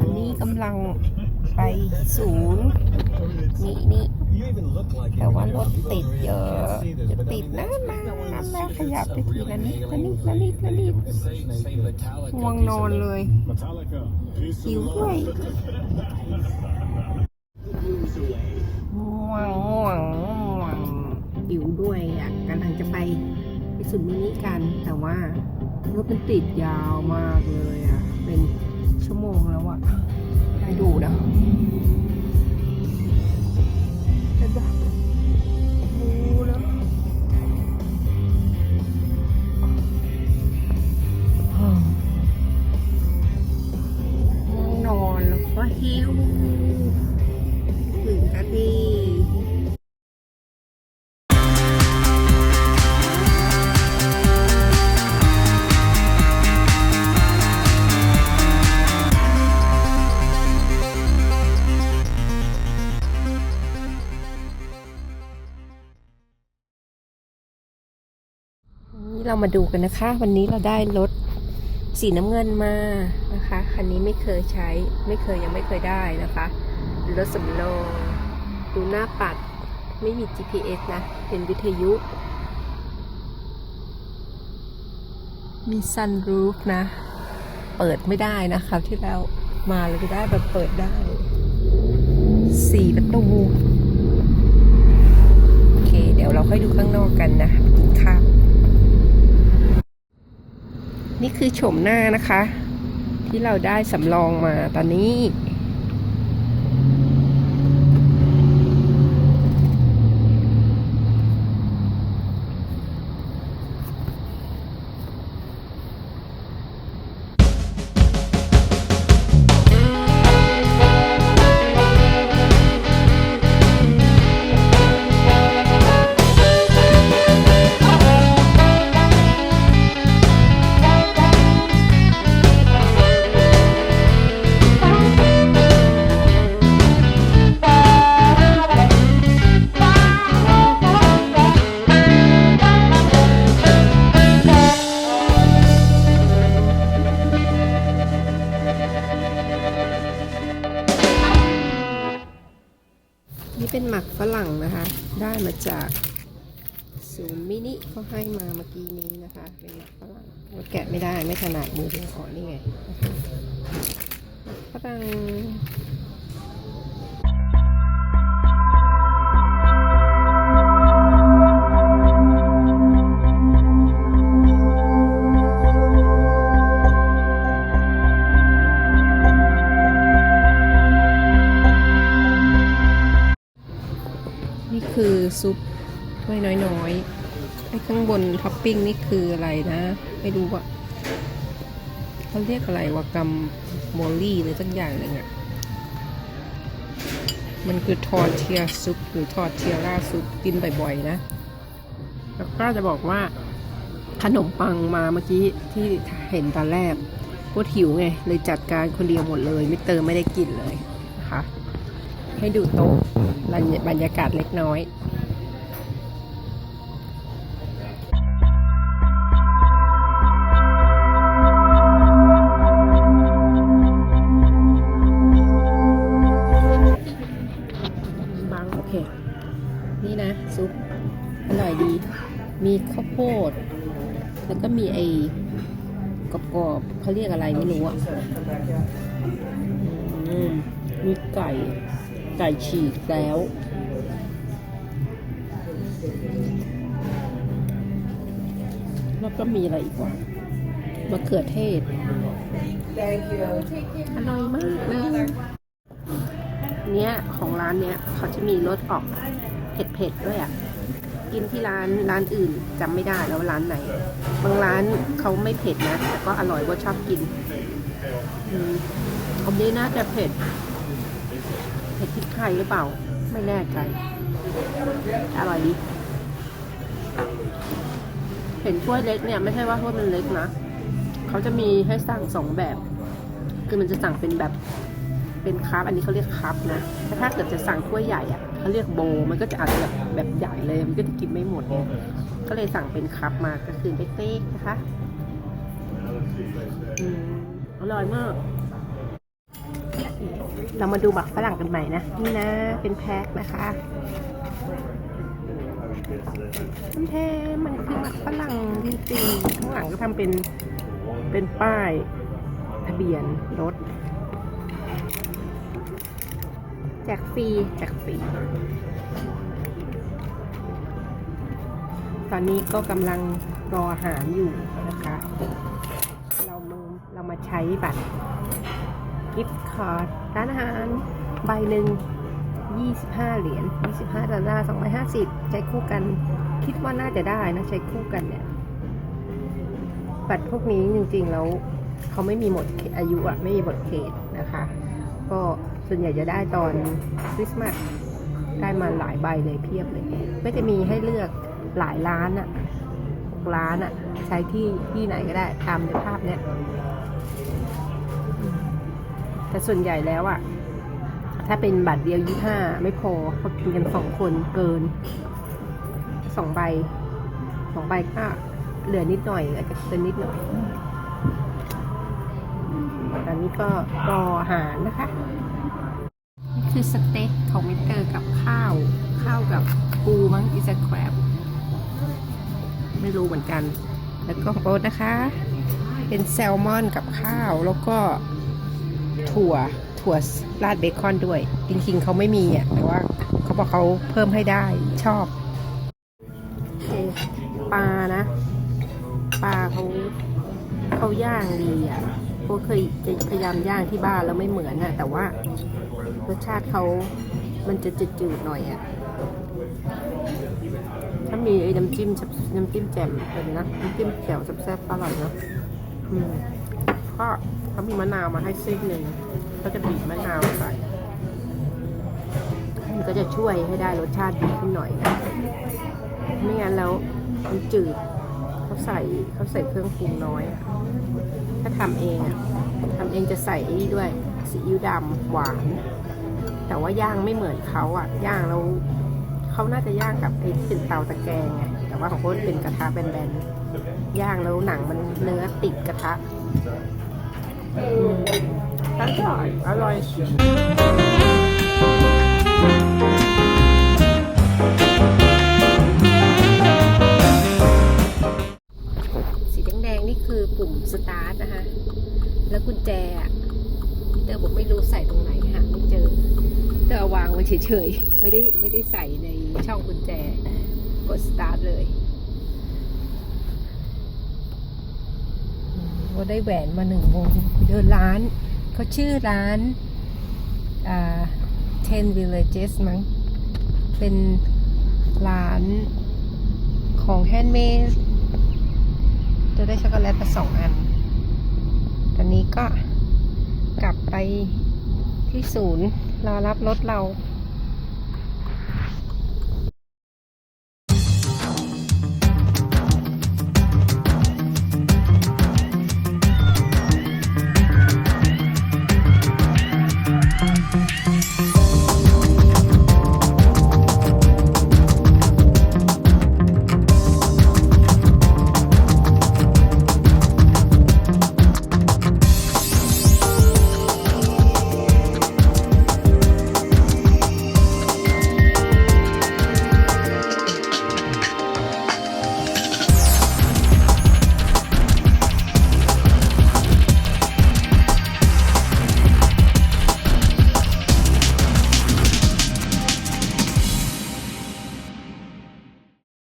อันนี้กำลังไปศูนย์นี่นี่แต่ว่ารถติดเยอะจะติดนะนะนะแม่ขยับไปทีละนิดละนิดละนิดละนิดง่วงนอนเลยหิวด้วยง่วงง่วงง่วงหิวด้วยอะกำลังจะไปไปสุดมินิกัน แต่ว่ารถมันติดยาวมากเลยอะ เป็นชั่วโมงแล้วอะให้ดูนะ เรามาดูกันนะคะ วันนี้เราได้รถสีน้ำเงินมานะคะคันนี้ไม่เคยใช้ไม่เคยยังไม่เคยได้นะคะรถสำรองดูหน้าปัดไม่มี GPS นะ เป็นวิทยุ มีซันรูฟนะ เปิดไม่ได้นะคราวที่แล้วมาเลยไม่ได้แบบเปิดได้สี่ประตู โอเค เดี๋ยวเราค่อยดูข้างนอกกันนะกินข้าว นี่คือโฉมหน้านะคะ ที่เราได้สำรองมาตอนนี้ นี่เป็นหมักฝรั่งนะคะ ได้มาจากศูนย์มินิเขาให้มาเมื่อกี้นี้นะคะ เป็นหมักฝรั่งเราแกะไม่ได้ไม่ถนัดมือเดียวอ๋อนี่ไงกฝรั่ง ถ้วยน้อยๆ ไอ้ข้างบนท็อปปิ้งนี่คืออะไรนะ ไม่รู้ว่าเขาเรียกอะไรวะกัมโมลี่หรือสักอย่างหนึ่งอะมันคือทอร์เทียซุปหรือทอร์เทียร่าซุปกินบ่อยๆนะ แล้วก็จะบอกว่าขนมปังมาเมื่อกี้ที่เห็นตอนแรกก็หิวไง เลยจัดการคนเดียวหมดเลย ไม่เติมไม่ได้กินเลยนะคะให้ดูโต๊ะบรรยากาศเล็กน้อย ข้าวโพด แล้วก็มีไอ้กรอบๆเขาเรียกอะไรไม่รู้อะมมีไก่ ไก่ฉีกแล้ว แล้วก็มีอะไรอีกวะมะเขือเทศ อร่อยมากเลยเนี้ยของร้านเนี้ยเขาจะมีรสออกเผ็ดๆด้วยอะ กินที่ร้านร้านอื่นจำไม่ได้แล้วร้านไหน บางร้านเขาไม่เผ็ดนะ แต่ก็อร่อยว่าชอบกินอืมอันนี้น่าจะเผ็ด เผ็ดพริกไทยหรือเปล่า ไม่แน่ใจ อร่อยดี เห็นถ้วยเล็กเนี่ยไม่ใช่ว่าถ้วยมันเล็กนะ เขาจะมีให้สั่งสองแบบ คือมันจะสั่งเป็นแบบ เป็นคัพอันนี้เขาเรียกคัพนะแต่ถ้าเกิดจะสั่งถ้วยใหญ่อะเขาเรียกโบ มันก็จะอาจจะแบบแบบใหญ่เลยมันก็จะกินไม่หมดไงก็เลยสั่งเป็นคัพมาก็คือเล็กๆนะคะอืมอร่อยมากเรามาดูหมักฝรั่งกันใหม่นะ นี่นะ เป็นแพ็คนะคะมันแท้มันคือหมักฝรั่งจริงๆข้างหลังก็ทำเป็นเป็นป้ายทะเบียนรถ แจกฟรีแจกฟรี ตอนนี้ก็กำลังรออาหารอยู่นะคะ เรามาเรามาใช้บัตรกิฟต์คาร์ดร้านอาหารใบหนึ่ง25 เหรียญ25ดอลลาร์250 ใช้คู่กัน คิดว่าน่าจะได้นะ ใช้คู่กันเนี่ย บัตรพวกนี้จริงๆแล้วเขาไม่มีหมดอายุอะไม่มีหมดเขตนะคะ ก็ ส่วนใหญ่จะได้ตอนคริสต์มาสได้มาหลายใบเลยเพียบเลย ก็จะมีให้เลือกหลายร้านอะร้านอะใช้ที่ที่ไหนก็ได้ตามในภาพเนี้ยแต่ส่วนใหญ่แล้วอะถ้าเป็นบัตรเดียวยี่ห้าไม่พอเขากินกันสองคนเกินสองใบสองใบก็เหลือนิดหน่อยอาจจะเกินนิดหน่อยอันนี้ก็รออาหารนะคะ คือสเต็กของมิสเตอร์กับข้าว ข้าวกับปูมั้งอิสแครบไม่รู้เหมือนกัน แล้วก็ของโอ๊ตนะคะ เป็นแซลมอนกับข้าว แล้วก็ถั่วถั่วราดเบคอนด้วย จริงๆเขาไม่มีอะ แต่ว่าเขาบอกเขาเพิ่มให้ได้ชอบ ปลานะ ปลาเขาเขาย่างดีอะพวกเคยพยายามย่างที่บ้านแล้วไม่เหมือนอะ แต่ว่า รสชาติเขามันจะจืดๆหน่อยอะถ้ามีไอ้น้ำจิ้มน้ำจิ้มแจ่มเป็นนะน้ำจิ้มแจ่วแซ่บๆอร่อยเนาะอืมก็เขามีมะนาวมาให้ซีกหนึ่งก็จะบีบมะนาวใส่มันก็จะช่วยให้ได้รสชาติดีขึ้นหน่อยนะไม่งั้นแล้วมันจืดเขาใส่เขาใส่เครื่องปรุงน้อย ถ้าทำเองอะทำเองจะใส่ไอ้นี่ด้วยซีอิ๊วดำหวาน แต่ว่าย่างไม่เหมือนเขาอะ ย่างแล้วเขาน่าจะย่างกับไอ้ที่เป็นเตาตะแกรงไงแต่ว่าของเขาเป็นกระทะแบนๆย่างแล้วหนังมันเนื้อติดกระทะอืมอร่อยอร่อยสีแดงๆนี่คือปุ่มสตาร์ทนะคะ แล้วกุญแจอะเตอร์บอกไม่รู้ใส่ตรงไหนหาไม่เจอ เตอร์วางไว้เฉยๆ ไม่ได้ไม่ได้ใส่ในช่องกุญแจ กดสตาร์ทเลยก็ได้แหวนมาหนึ่งวง เดินร้านเขาชื่อร้านอ่า Ten Villages มั้ง เป็นร้านของแฮนด์เมดจะได้ช็อกโกแลตมาสองอัน ตอนนี้ก็กลับไป ที่ศูนย์รอรับรถเรา